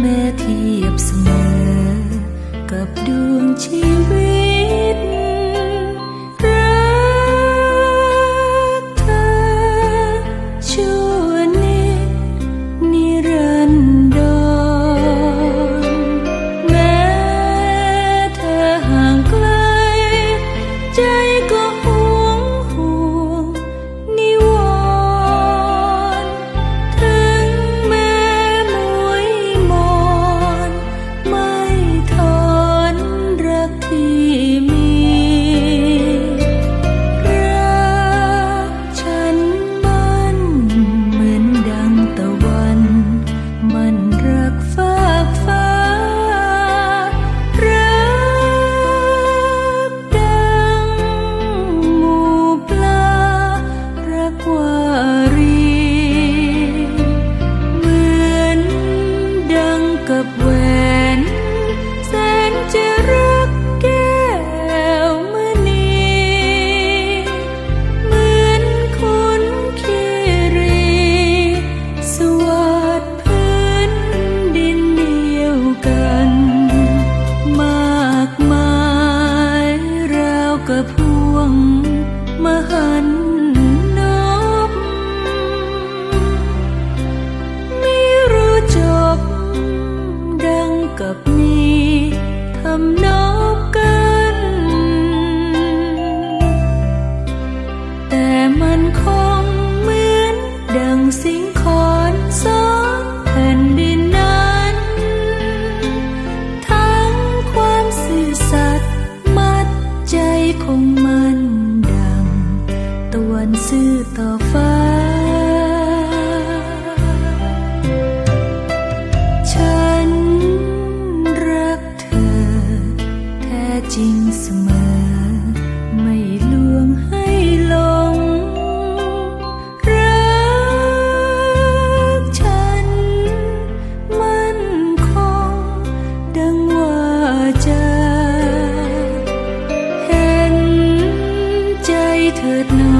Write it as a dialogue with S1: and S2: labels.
S1: แม้เทียบเสมอ กับดวงชีวิ ก็พวงมหันนบไม่รู้จบ ดังกับนี้ทำนอบกัน แต่มันคง งมันดังตวนซื่อต่อฟ้า ฉันรักเธอแท้จริงเสมอ เถิดนา